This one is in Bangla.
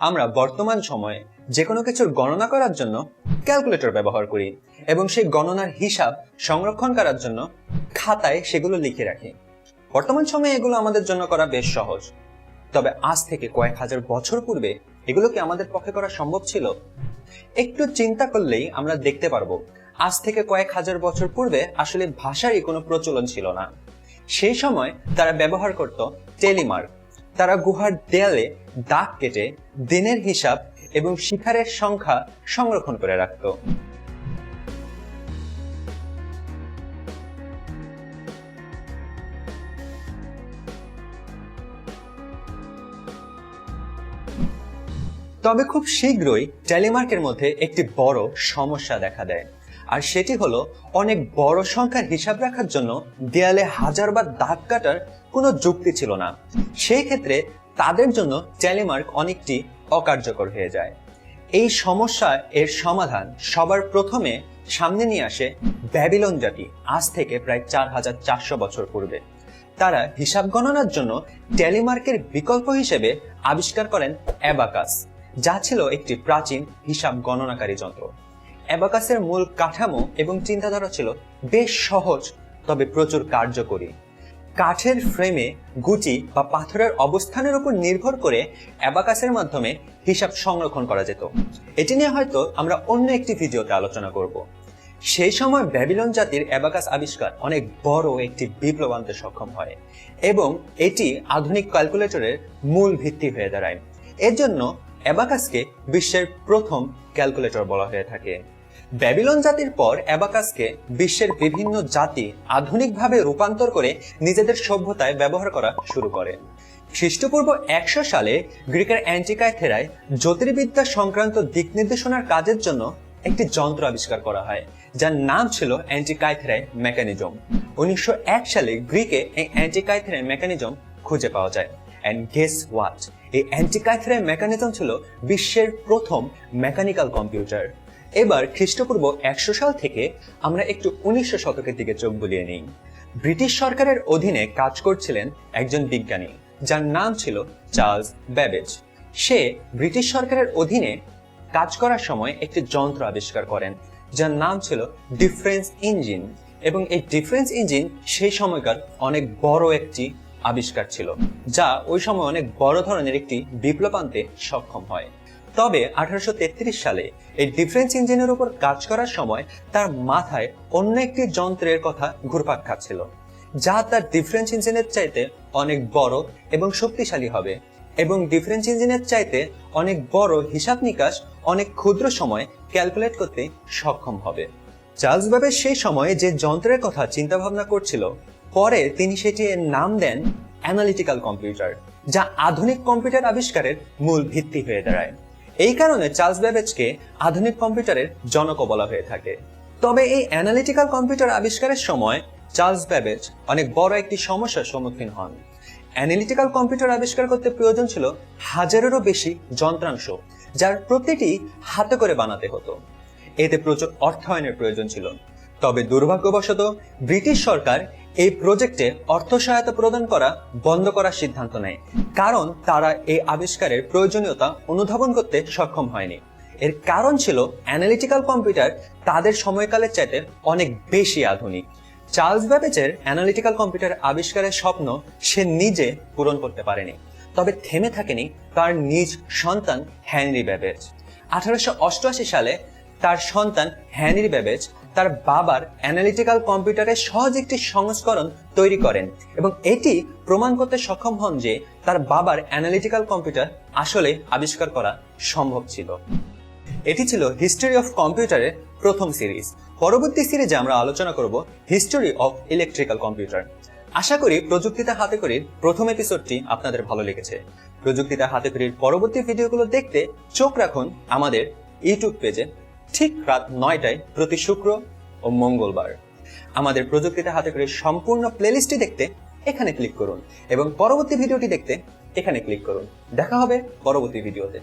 আমরা বর্তমান সময়ে যে কোনো কিছুর গণনা করার জন্য ক্যালকুলেটর ব্যবহার করি এবং সেই গণনার হিসাব সংরক্ষণ করার জন্য খাতায় সেগুলো লিখে রাখি। বর্তমান সময়ে এগুলো আমাদের জন্য করা বেশ সহজ। তবে আজ থেকে কয়েক হাজার বছর পূর্বে এগুলো কি আমাদের পক্ষে করা সম্ভব ছিল? একটু চিন্তা করলেই আমরা দেখতে পারব, আজ থেকে কয়েক হাজার বছর পূর্বে আসলে ভাষারই কোনো প্রচলন ছিল না। সেই সময় তারা ব্যবহার করত টেলিমার্ক। তারা গুহার দেয়ালে দাগ কেটে দিনের হিসাব এবং শিকারের সংখ্যা সংরক্ষণ করে রাখত। তবে খুব শীঘ্রই টেলিমার্কের মধ্যে একটি বড় সমস্যা দেখা দেয়। আর সেটি হলো, অনেক বড় সংখ্যার হিসাব রাখার জন্য দেয়ালে হাজারবার দাগ কাটার কোনো যুক্তি ছিল না। সেই ক্ষেত্রে তাদের জন্য টেলিমার্ক অনেকটি অকার্যকর হয়ে যায়। এই সমস্যা এর সমাধান সবার প্রথমে সামনে নিয়ে আসে ব্যাবিলন জাতি, আজ থেকে প্রায় চার হাজার চারশো বছর পূর্বে। তারা হিসাব গণনার জন্য টেলিমার্কের বিকল্প হিসেবে আবিষ্কার করেন অ্যাবাকাস, যা ছিল একটি প্রাচীন হিসাব গণনাকারী যন্ত্র। অ্যাবাকাসের মূল কাঠামো এবং চিন্তাধারা ছিল বেশ সহজ, তবে প্রচুর কার্যকরী। কাঠের ফ্রেমে গুটি বা পাথরের অবস্থানের উপর নির্ভর করে অ্যাবাকাসের মাধ্যমে হিসাব সংরক্ষণ করা যেত। এটি নিয়ে হয়তো আমরা অন্য একটি ভিডিওতে আলোচনা করব। সেই সময় ব্যাবিলন জাতির অ্যাবাকাস আবিষ্কার অনেক বড় একটি বিপ্লব আনতে সক্ষম হয় এবং এটি আধুনিক ক্যালকুলেটরের মূল ভিত্তি হয়ে দাঁড়ায়। এর জন্য অ্যাবাকাসকে বিশ্বের প্রথম ক্যালকুলেটর বলা হয়ে থাকে। ব্যাবিলন জাতির পর অ্যাবাকাসকে বিশ্বের বিভিন্ন জাতি আধুনিকভাবে রূপান্তর করে নিজেদের সভ্যতায় ব্যবহার করা শুরু করে। খ্রিস্টপূর্ব একশো সালে গ্রিকের অ্যান্টিকাইথেরায় জ্যোতির্বিদ্যা সংক্রান্ত দিক নির্দেশনার কাজের জন্য একটি যন্ত্র আবিষ্কার করা হয়, যার নাম ছিল অ্যান্টিকাইথেরাই মেকানিজম। উনিশশো এক সালে গ্রিকে এই অ্যান্টিকাইথেরাই মেকানিজম খুঁজে পাওয়া যায়। অ্যান্ড গেস হোয়াট এই অ্যান্টিকাইথেরাই মেকানিজম ছিল বিশ্বের প্রথম মেকানিক্যাল কম্পিউটার। এবার খ্রিস্টপূর্ব একশো সাল থেকে আমরা একটু উনিশশো শতকের দিকে চোখ বুলিয়ে নিই। ব্রিটিশ সরকারের অধীনে কাজ করছিলেন একজন বিজ্ঞানী, যার নাম ছিল চার্লস ব্যাবেজ। সে ব্রিটিশ সরকারের অধীনে কাজ করার সময় একটি যন্ত্র আবিষ্কার করেন, যার নাম ছিল ডিফারেন্স ইঞ্জিন এবং এই ডিফারেন্স ইঞ্জিন সেই সময়কার অনেক বড় একটি আবিষ্কার ছিল, যা ওই সময় অনেক বড় ধরনের একটি বিপ্লব আনতে সক্ষম হয়। তবে আঠারোশো তেত্রিশ সালে এই ডিফারেন্স ইঞ্জিনের উপর কাজ করার সময় তার মাথায় অন্য একটি যন্ত্রের কথা ঘুরপাক খাচ্ছিল, যা তার ডিফারেন্স ইঞ্জিনের চাইতে অনেক বড় এবং শক্তিশালী হবে এবং ডিফারেন্স ইঞ্জিনের চাইতে অনেক বড় হিসাব নিকাশ অনেক ক্ষুদ্র সময় ক্যালকুলেট করতে সক্ষম হবে। চার্লস ব্যাবেজ সেই সময়ে যে যন্ত্রের কথা চিন্তা ভাবনা করছিল, পরে তিনি সেটি এর নাম দেন অ্যানালিটিক্যাল কম্পিউটার, যা আধুনিক কম্পিউটার আবিষ্কারের মূল ভিত্তি হয়ে দাঁড়ায়। এই কারণে চার্লস ব্যাবেজকে আধুনিক কম্পিউটারের জনকও বলা হয়ে থাকে। তবে এই অ্যানালিটিক্যাল কম্পিউটার আবিষ্কারের সময় চার্লস ব্যাবেজ অনেক বড় একটি সমস্যার সম্মুখীন হন। অ্যানালিটিক্যাল কম্পিউটার আবিষ্কার করতে প্রয়োজন ছিল হাজারেরও বেশি যন্ত্রাংশ, যার প্রতিটি হাতে করে বানাতে হতো। এতে প্রচুর অর্থায়নের প্রয়োজন ছিল। তবে দুর্ভাগ্যবশত ব্রিটিশ সরকার এই প্রজেক্টে অর্থ সহায়তা প্রদান করা বন্ধ করার সিদ্ধান্ত নেয়, কারণ তারা এই আবিষ্কারের প্রয়োজনীয়তা অনুধাবন করতে সক্ষম হয়নি। এর কারণ ছিল অ্যানালিটিক্যাল কম্পিউটার তাদের সময়কালের চাইতে অনেক বেশি আধুনিক। চার্লস ব্যাবেজের অ্যানালিটিক্যাল কম্পিউটার আবিষ্কারের স্বপ্ন সে নিজে পূরণ করতে পারেনি, তবে থেমে থাকেনি তার নিজ সন্তান হ্যানরি ব্যাবেজ। আঠারোশো অষ্টআশি সালে তার সন্তান হ্যানরি ব্যাবেজ তার বাবার অ্যানালিটিক্যাল কম্পিউটারের সহজ একটি সংস্করণ তৈরি করেন এবং এটি প্রমাণ করতে সক্ষম হন যে তার বাবার অ্যানালিটিক্যাল কম্পিউটার আসলে আবিষ্কার করা সম্ভব ছিল। এটি ছিল হিস্টোরি অফ কম্পিউটারের প্রথম সিরিজ পরবর্তী সিরিজে আমরা আলোচনা করব হিস্টোরি অফ ইলেকট্রিক্যাল কম্পিউটার আশা করি প্রযুক্তিতে হাতে করির প্রথম এপিসোডটি আপনাদের ভালো লেগেছে। প্রযুক্তিতে হাতে করির পরবর্তী ভিডিওগুলো দেখতে চোখ রাখুন আমাদের ইউটিউব পেজে ঠিক রাত নয়টায় প্রতি শুক্র ও মঙ্গলবার। আমাদের প্রযুক্তিতে হাতে করে সম্পূর্ণ প্লেলিস্টটি দেখতে এখানে ক্লিক করুন এবং পরবর্তী ভিডিওটি দেখতে এখানে ক্লিক করুন। দেখা হবে পরবর্তী ভিডিওতে।